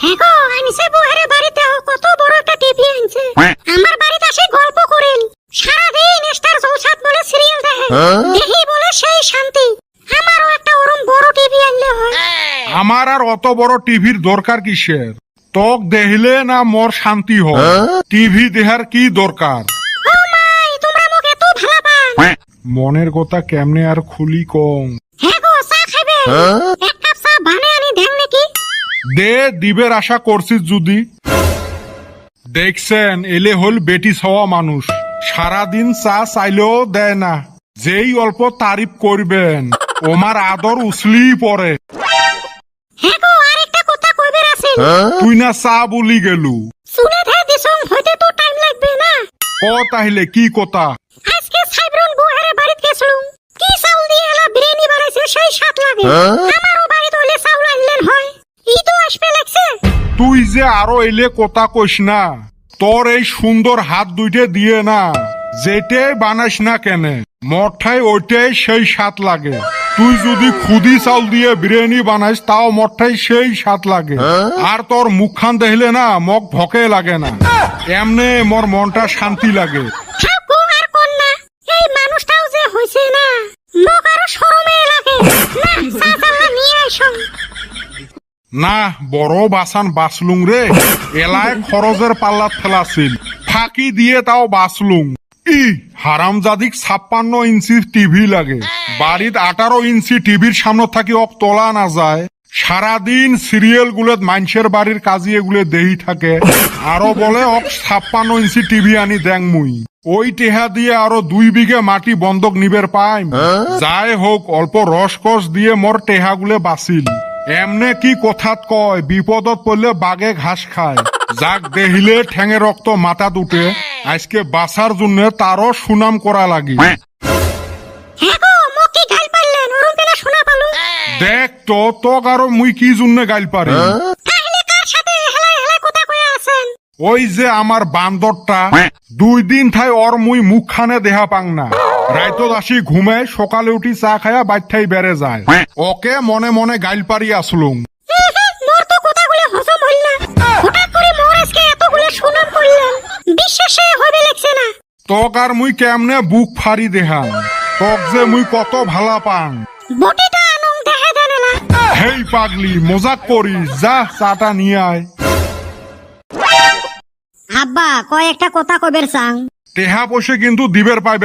হ্যাঁ? গো আনিসে বুহারে বাড়িতে কত বড় একটা টিভি আনছে। আমার বাড়িতে আসে গল্প করেন। সারাদিন স্টার জলসাত বলে সিরিয়াল দেখে। দেখি বলে সেই শান্তি। আমারও একটা ওরম বড় টিভি আনলে হয়। আমার আর অত বড় টিভির দরকার কিসের? তক দেখলে না মোর শান্তি হয়। টিভি দেহার কি দরকার? ও মাই তোমরা মোক এত ভালা পান মনের কথা কেমনে আর খুলি কম? হ্যাঁ গো চা খাবে দে দিবের আশা করছিস যদি। দেখছেন এলে হল বেটি ছাওয়া মানুষ। সারাদিন চা চাইলেও দেয় না। যেই অল্প তারিফ করবেন ওমার আদর উছলি পড়ে। হ্যাঁ আছে। তুই না চা বলি গেলু। শুনে ধে দিছং হইতে তো টাইম লাগবে না। ক তাহলে কি কথা? আজকে সাইব্রন বুহারে বাড়িতে গেছিলুম। কি চাউল দিয়ে এলা বিরিয়ানি বানাইছে সেই স্বাদ লাগে। তুই যে আরও এলে কথা কইস না। তোর এই সুন্দর হাত দুইটে দিয়ে না। যেটাই বানাস না কেনে মঠাই ওইটাই সেই স্বাদ লাগে। তুই যদি খুদি চাউল দিয়ে বিরিয়ানি বানাইস তাও মঠাই সেই স্বাদ লাগে। আর তোর মুখখান দেখলে না মগ ভকে লাগে না। এমনে মোর মনটা শান্তি লাগে থাক গো আর কোন না এই মানুষটাও যে হইছে না মোক আরও শরমে লাগে না চা চাল্লা নিয়ে আইসং না বড় বাসান বাসলুং রে। এলায় খরচের পাল্লাত ফেলাছিল। ফাঁকি দিয়ে তাও বাসলুং। ই হারামজাদিক ছাপ্পান্ন ইঞ্চি টিভি লাগে। বাড়িত আঠারো ইঞ্চি টিভির সামনে থাকি অক তোলা না যায়। সারাদিন সিরিয়াল গুলোত মানুষের বাড়ির কাজী এগুলো দেহি থাকে। আরও বলে অক ছাপ্পান্ন ইঞ্চি টিভি আনি দেং মুই। ওই টেহা দিয়ে আরও দুই বিঘে মাটি বন্ধক নিবের পাইম। যাই হোক অল্প রসকস দিয়ে মোর টেহাগুলো বাঁচিল এমনে কি কথাত কয় বিপদত পড়লে বাগে ঘাস খায়। যাক দেহিলে ঠেঙে রক্ত মাথাত উঠে আজকে বাসার জন্য তারও সুনাম করা লাগি। দেখ তো তোক আরও মুই কি জন্য গাইল পারি কার ওই যে আমার বান্দরটা দুই দিন থাই ওর মুই মুখখানে দেহা পাং না। রাইতত আসি ঘুমে সকালে উঠি চা খায়া বাইঠাই বেড়ে যায়। ওকে মনে মনে গাইল পারি আসলুম। হুম, হুম, মোর তো কথাগুলো হজম হইল না। হঠাৎ করে মোর আজকে এতগুলো সুনাম করলেন বিশ্বাসে হবে লাগছে না। তোক আর মুই কেমনে বুক ফাড়ি দেহাম? তোক যে মুই কত ভালা পাং। বটিটা আনং দেখে দেনেলা হেই পাগলি মজাক করিস যা চাটা নিয়ে আয়। আব্বা কয় একটা কথা কবের চাং। টেহা পয়সে কিন্তু দিবের পাইবে